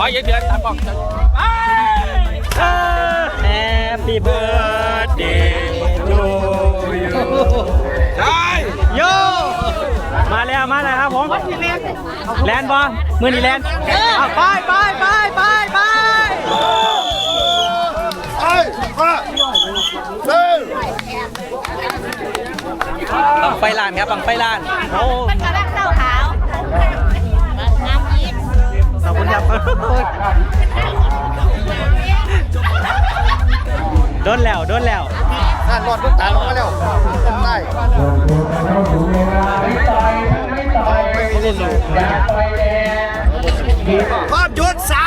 อเยอะเดือนตามบอกไป Happy birthday to you ใช่โยมาแล้วมาแล้วครับผมแลนด์บอมือนี่แลนด์เอาไปไปไปไปไปไอ้มาเร็วบังไฟลานครับบังไฟลานโอ้ โดนแล้วโดนแล้วอ่านนอนลูกตาลงมาแล้วต้นได้ภาพหยุดสามสองหนึ่ง